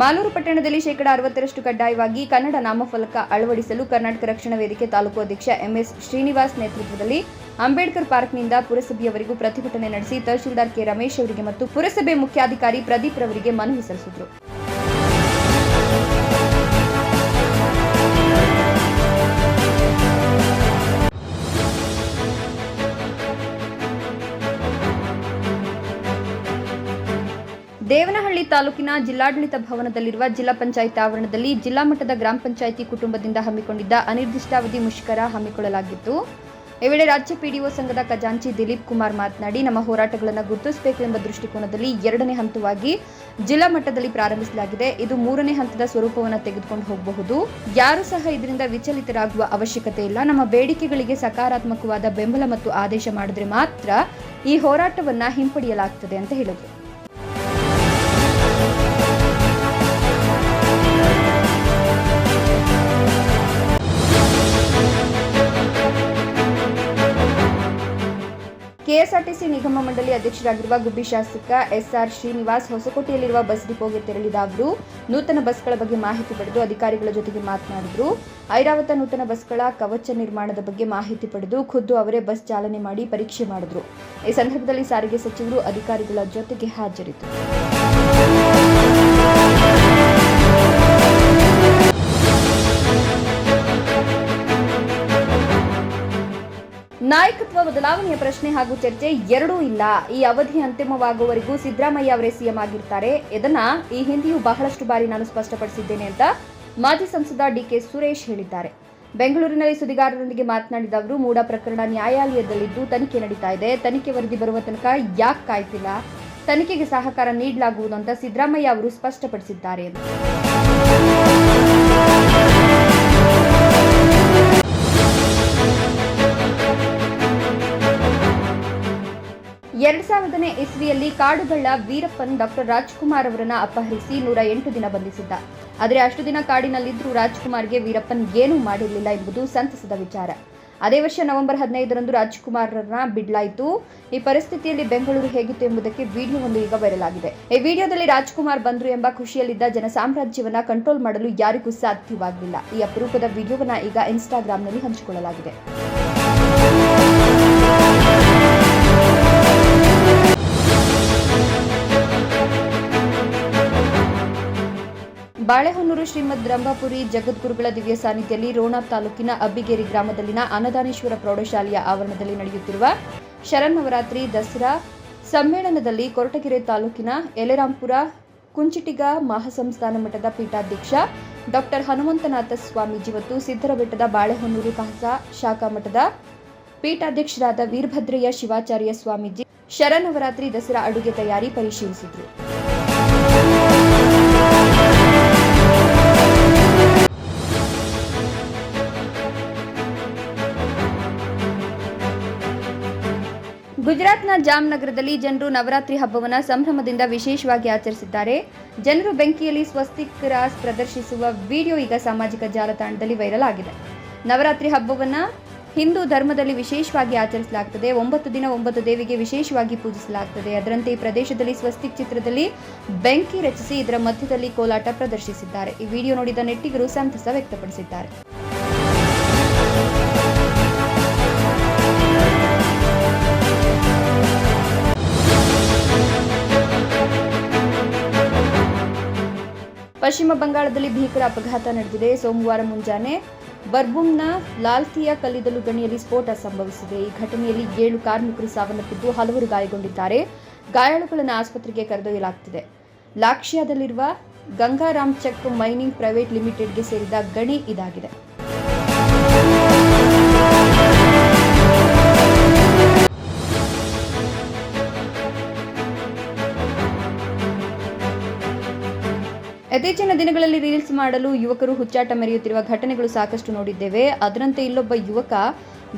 ಮಾಲೂರು ಪಟ್ಟಣದಲ್ಲಿ ಶೇಕಡಾ ಅರವತ್ತರಷ್ಟು ಕಡ್ಡಾಯವಾಗಿ ಕನ್ನಡ ನಾಮಫಲಕ ಅಳವಡಿಸಲು ಕರ್ನಾಟಕ ರಕ್ಷಣಾ ವೇದಿಕೆ ತಾಲೂಕು ಅಧ್ಯಕ್ಷ ಎಂಎಸ್ ಶ್ರೀನಿವಾಸ್ ನೇತೃತ್ವದಲ್ಲಿ ಅಂಬೇಡ್ಕರ್ ಪಾರ್ಕ್ನಿಂದ ಪುರಸಭೆಯವರೆಗೂ ಪ್ರತಿಭಟನೆ ನಡೆಸಿ ತಹಶೀಲ್ದಾರ್ ಕೆ ರಮೇಶ್ ಅವರಿಗೆ ಮತ್ತು ಪುರಸಭೆ ಮುಖ್ಯಾಧಿಕಾರಿ ಪ್ರದೀಪ್ ರವರಿಗೆ ಮನವಿ ಸಲ್ಲಿಸಿದರು. ದೇವನಹಳ್ಳಿ ತಾಲೂಕಿನ ಜಿಲ್ಲಾಡಳಿತ ಭವನದಲ್ಲಿರುವ ಜಿಲ್ಲಾ ಪಂಚಾಯತ್ ಆವರಣದಲ್ಲಿ ಜಿಲ್ಲಾ ಮಟ್ಟದ ಗ್ರಾಮ ಪಂಚಾಯಿತಿ ಕುಟುಂಬದಿಂದ ಹಮ್ಮಿಕೊಂಡಿದ್ದ ಅನಿರ್ದಿಷ್ಟಾವಧಿ ಮುಷ್ಕರ ಹಮ್ಮಿಕೊಳ್ಳಲಾಗಿತ್ತು. ಈ ವೇಳೆ ರಾಜ್ಯ ಪಿಡಿಒ ಸಂಘದ ಖಜಾಂಚಿ ದಿಲೀಪ್ ಕುಮಾರ್ ಮಾತನಾಡಿ, ನಮ್ಮ ಹೋರಾಟಗಳನ್ನು ಗುರುತಿಸಬೇಕು ಎಂಬ ದೃಷ್ಟಿಕೋನದಲ್ಲಿ ಎರಡನೇ ಹಂತವಾಗಿ ಜಿಲ್ಲಾ ಮಟ್ಟದಲ್ಲಿ ಪ್ರಾರಂಭಿಸಲಾಗಿದೆ. ಇದು ಮೂರನೇ ಹಂತದ ಸ್ವರೂಪವನ್ನು ತೆಗೆದುಕೊಂಡು ಹೋಗಬಹುದು. ಯಾರು ಸಹ ಇದರಿಂದ ವಿಚಲಿತರಾಗುವ ಅವಶ್ಯಕತೆ ಇಲ್ಲ. ನಮ್ಮ ಬೇಡಿಕೆಗಳಿಗೆ ಸಕಾರಾತ್ಮಕವಾದ ಬೆಂಬಲ ಮತ್ತು ಆದೇಶ ಮಾಡಿದ್ರೆ ಮಾತ್ರ ಈ ಹೋರಾಟವನ್ನು ಹಿಂಪಡೆಯಲಾಗ್ತದೆ ಅಂತ ಹೇಳಿದರು. ಕೆಎಸ್ಆರ್ಟಿಸಿ ನಿಗಮ ಮಂಡಳಿ ಅಧ್ಯಕ್ಷರಾಗಿರುವ ಗುಬ್ಬಿ ಶಾಸಕ ಎಸ್ಆರ್ ಶ್ರೀನಿವಾಸ್ ಹೊಸಕೋಟೆಯಲ್ಲಿರುವ ಬಸ್ ಡಿಪೋಗೆ ತೆರಳಿದ ಅವರು, ನೂತನ ಬಸ್ಗಳ ಬಗ್ಗೆ ಮಾಹಿತಿ ಪಡೆದು ಅಧಿಕಾರಿಗಳ ಜೊತೆಗೆ ಮಾತನಾಡಿದರು. ಐರಾವತ ನೂತನ ಬಸ್ಗಳ ಕವಚ ನಿರ್ಮಾಣದ ಬಗ್ಗೆ ಮಾಹಿತಿ ಪಡೆದು ಖುದ್ದು ಅವರೇ ಬಸ್ ಚಾಲನೆ ಮಾಡಿ ಪರೀಕ್ಷೆ ಮಾಡಿದರು. ಈ ಸಂದರ್ಭದಲ್ಲಿ ಸಾರಿಗೆ ಸಚಿವರು ಅಧಿಕಾರಿಗಳ ಜೊತೆಗೆ ಹಾಜರಿದ್ದರು. ನಾಯಕತ್ವ ಬದಲಾವಣೆಯ ಪ್ರಶ್ನೆ ಹಾಗೂ ಚರ್ಚೆ ಎರಡೂ ಇಲ್ಲ. ಈ ಅವಧಿ ಅಂತಿಮವಾಗುವವರೆಗೂ ಸಿದ್ದರಾಮಯ್ಯ ಅವರೇ ಸಿಎಂ ಆಗಿರ್ತಾರೆ. ಇದನ್ನ ಈ ಹಿಂದೆಯೂ ಬಹಳಷ್ಟು ಬಾರಿ ನಾನು ಸ್ಪಷ್ಟಪಡಿಸಿದ್ದೇನೆ ಅಂತ ಮಾಜಿ ಸಂಸದ ಡಿಕೆ ಸುರೇಶ್ ಹೇಳಿದ್ದಾರೆ. ಬೆಂಗಳೂರಿನಲ್ಲಿ ಸುದ್ದಿಗಾರರೊಂದಿಗೆ ಮಾತನಾಡಿದ ಅವರು, ಮೂಡ ಪ್ರಕರಣ ನ್ಯಾಯಾಲಯದಲ್ಲಿದ್ದು ತನಿಖೆ ನಡೀತಾ ಇದೆ. ತನಿಖೆ ವರದಿ ಬರುವ ತನಕ ಯಾಕೆ ಕಾಯ್ತಿಲ್ಲ? ತನಿಖೆಗೆ ಸಹಕಾರ ನೀಡಲಾಗುವುದು ಅಂತ ಸಿದ್ದರಾಮಯ್ಯ ಅವರು ಸ್ಪಷ್ಟಪಡಿಸಿದ್ದಾರೆ. ಎರಡ್ ಸಾವಿರದನೇ ಇಸ್ವಿಯಲ್ಲಿ ಕಾಡುಗಳ್ಳ ವೀರಪ್ಪನ್ ಡಾಕ್ಟರ್ ರಾಜ್ಕುಮಾರ್ ಅವರನ್ನ ಅಪಹರಿಸಿ ನೂರ ಎಂಟು ದಿನ ಬಂಧಿಸಿದ್ದ. ಆದರೆ ಅಷ್ಟು ದಿನ ಕಾಡಿನಲ್ಲಿದ್ದರೂ ರಾಜ್ಕುಮಾರ್ಗೆ ವೀರಪ್ಪನ್ ಏನೂ ಮಾಡಿರಲಿಲ್ಲ ಎಂಬುದು ಸಂತಸದ ವಿಚಾರ. ಅದೇ ವರ್ಷ ನವೆಂಬರ್ ಹದಿನೈದರಂದು ರಾಜ್ಕುಮಾರ್ರನ್ನ ಬಿಡ್ಲಾಯಿತು. ಈ ಪರಿಸ್ಥಿತಿಯಲ್ಲಿ ಬೆಂಗಳೂರು ಹೇಗಿತ್ತು ಎಂಬುದಕ್ಕೆ ವಿಡಿಯೋ ಒಂದು ಈಗ ವೈರಲ್ ಆಗಿದೆ. ಈ ವಿಡಿಯೋದಲ್ಲಿ ರಾಜ್ಕುಮಾರ್ ಬಂದ್ರು ಎಂಬ ಖುಷಿಯಲ್ಲಿದ್ದ ಜನಸಾಮ್ರಾಜ್ಯವನ್ನ ಕಂಟ್ರೋಲ್ ಮಾಡಲು ಯಾರಿಗೂ ಸಾಧ್ಯವಾಗಲಿಲ್ಲ. ಈ ಅಪರೂಪದ ವಿಡಿಯೋವನ್ನ ಈಗ ಇನ್ಸ್ಟಾಗ್ರಾಮ್ನಲ್ಲಿ ಹಂಚಿಕೊಳ್ಳಲಾಗಿದೆ. ಬಾಳೆಹೊನ್ನೂರು ಶ್ರೀಮದ್ ರಂಭಾಪುರಿ ಜಗದ್ಗುರುಗಳ ದಿವ್ಯ ಸಾನ್ನಿಧ್ಯದಲ್ಲಿ ರೋಣ ತಾಲೂಕಿನ ಅಬ್ಬಿಗೇರಿ ಗ್ರಾಮದಲ್ಲಿನ ಅನ್ನದಾನೇಶ್ವರ ಪ್ರೌಢಶಾಲೆಯ ಆವರಣದಲ್ಲಿ ನಡೆಯುತ್ತಿರುವ ಶರನ್ನವರಾತ್ರಿ ದಸರಾ ಸಮ್ಮೇಳನದಲ್ಲಿ ಕೊರಟಗೆರೆ ತಾಲೂಕಿನ ಎಲೆರಾಂಪುರ, ಕುಂಚಿಟಿಗ ಮಹಾಸಂಸ್ಥಾನ ಮಠದ ಪೀಠಾಧ್ಯಕ್ಷ ಡಾಕ್ಟರ್ ಹನುಮಂತನಾಥ ಸ್ವಾಮೀಜಿ ಮತ್ತು ಸಿದ್ದರಬೆಟ್ಟದ ಬಾಳೆಹೊನ್ನೂರು ಕಹಸಾ ಶಾಖಾ ಮಠದ ಪೀಠಾಧ್ಯಕ್ಷರಾದ ವೀರಭದ್ರಯ್ಯ ಶಿವಾಚಾರ್ಯ ಸ್ವಾಮೀಜಿ ಶರನ್ನವರಾತ್ರಿ ದಸರಾ ಅಡುಗೆ ತಯಾರಿ ಪರಿಶೀಲಿಸಿದರು. ಗುಜರಾತ್ನ ಜಾಮ್ನಗರದಲ್ಲಿ ಜನರು ನವರಾತ್ರಿ ಹಬ್ಬವನ್ನು ಸಂಭ್ರಮದಿಂದ ವಿಶೇಷವಾಗಿ ಆಚರಿಸಿದ್ದಾರೆ. ಜನರು ಬೆಂಕಿಯಲ್ಲಿ ಸ್ವಸ್ತಿಕ್ ರಾಸ್ ಪ್ರದರ್ಶಿಸುವ ವಿಡಿಯೋ ಈಗ ಸಾಮಾಜಿಕ ಜಾಲತಾಣದಲ್ಲಿ ವೈರಲ್ ಆಗಿದೆ. ನವರಾತ್ರಿ ಹಬ್ಬವನ್ನು ಹಿಂದೂ ಧರ್ಮದಲ್ಲಿ ವಿಶೇಷವಾಗಿ ಆಚರಿಸಲಾಗುತ್ತದೆ ಒಂಬತ್ತು ದಿನ ಒಂಬತ್ತು ದೇವಿಗೆ ವಿಶೇಷವಾಗಿ ಪೂಜಿಸಲಾಗುತ್ತದೆ ಅದರಂತೆ ಈ ಪ್ರದೇಶದಲ್ಲಿ ಸ್ವಸ್ತಿಕ್ ಚಿತ್ರದಲ್ಲಿ ಬೆಂಕಿ ರಚಿಸಿ ಇದರ ಮಧ್ಯದಲ್ಲಿ ಕೋಲಾಟ ಪ್ರದರ್ಶಿಸಿದ್ದಾರೆ. ಈ ವಿಡಿಯೋ ನೋಡಿದ ನೆಟ್ಟಿಗರು ಸಂತಸ ವ್ಯಕ್ತಪಡಿಸಿದ್ದಾರೆ. ಪಶ್ಚಿಮ ಬಂಗಾಳದಲ್ಲಿ ಭೀಕರ ಅಪಘಾತ ನಡೆದಿದೆ. ಸೋಮವಾರ ಮುಂಜಾನೆ ಬರ್ಬುಂನ ಲಾಲ್ತಿಯ ಕಲ್ಲಿದ್ದಲು ಗಣಿಯಲ್ಲಿ ಸ್ಫೋಟ ಸಂಭವಿಸಿದೆ. ಈ ಘಟನೆಯಲ್ಲಿ ಏಳು ಕಾರ್ಮಿಕರು ಸಾವನ್ನಪ್ಪಿದ್ದು ಹಲವರು ಗಾಯಗೊಂಡಿದ್ದಾರೆ. ಗಾಯಾಳುಗಳನ್ನು ಆಸ್ಪತ್ರೆಗೆ ಕರೆದೊಯ್ಯಲಾಗುತ್ತಿದೆ ಲಾಕ್ಷ್ಯಾದಲ್ಲಿರುವ ಗಂಗಾರಾಮ್ ಚೆಕ್ ಮೈನಿಂಗ್ ಪ್ರೈವೇಟ್ ಲಿಮಿಟೆಡ್ಗೆ ಸೇರಿದ ಗಣಿ ಇದಾಗಿದೆ. ಇತ್ತೀಚಿನ ದಿನಗಳಲ್ಲಿ ರೀಲ್ಸ್ ಮಾಡಲು ಯುವಕರು ಹುಚ್ಚಾಟ ಮೆರೆಯುತ್ತಿರುವ ಘಟನೆಗಳು ಸಾಕಷ್ಟು ನೋಡಿದ್ದೇವೆ. ಅದರಂತೆ ಇಲ್ಲೊಬ್ಬ ಯುವಕ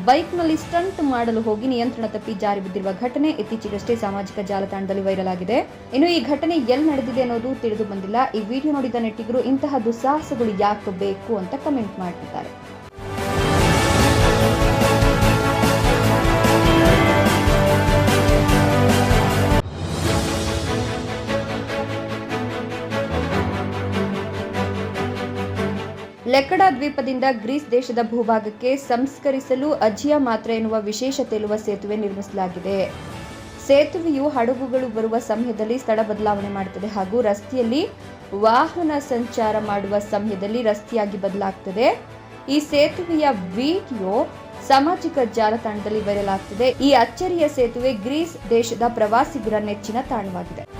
ಬೈಕ್ನಲ್ಲಿ ಸ್ಟಂಟ್ ಮಾಡಲು ಹೋಗಿ ನಿಯಂತ್ರಣ ತಪ್ಪಿ ಜಾರಿ ಬಿದ್ದಿರುವ ಘಟನೆ ಇತ್ತೀಚೆಗಷ್ಟೇ ಸಾಮಾಜಿಕ ಜಾಲತಾಣದಲ್ಲಿ ವೈರಲ್ ಆಗಿದೆ ಇನ್ನು ಈ ಘಟನೆ ಎಲ್ಲಿ ನಡೆದಿದೆ ಅನ್ನೋದು ತಿಳಿದು ಬಂದಿಲ್ಲ. ಈ ವಿಡಿಯೋ ನೋಡಿದ ನೆಟ್ಟಿಗರು ಇಂತಹ ದುಸ್ಸಾಹಸಗಳು ಯಾಕೆ ಬೇಕು ಅಂತ ಕಮೆಂಟ್ ಮಾಡ್ತಿದ್ದಾರೆ. ಲೆಕ್ಕಡ ದ್ವೀಪದಿಂದ ಗ್ರೀಸ್ ದೇಶದ ಭೂಭಾಗಕ್ಕೆ ಸಂಸ್ಕರಿಸಲು ಅಜಿಯಾ ಮಾತ್ರ ಎನ್ನುವ ವಿಶೇಷ ತೇಲುವ ಸೇತುವೆ ನಿರ್ಮಿಸಲಾಗಿದೆ. ಸೇತುವೆಯು ಹಡಗುಗಳು ಬರುವ ಸಮಯದಲ್ಲಿ ಸ್ಥಳ ಬದಲಾವಣೆ ಮಾಡುತ್ತದೆ ಹಾಗೂ ರಸ್ತೆಯಲ್ಲಿ ವಾಹನ ಸಂಚಾರ ಮಾಡುವ ಸಮಯದಲ್ಲಿ ರಸ್ತೆಯಾಗಿ ಬದಲಾಗ್ತದೆ. ಈ ಸೇತುವೆಯ ವಿಡಿಯೋ ಸಾಮಾಜಿಕ ಜಾಲತಾಣದಲ್ಲಿ ವೈರಲ್ ಈ ಅಚ್ಚರಿಯ ಸೇತುವೆ ಗ್ರೀಸ್ ದೇಶದ ಪ್ರವಾಸಿಗರ ನೆಚ್ಚಿನ ತಾಣವಾಗಿದೆ.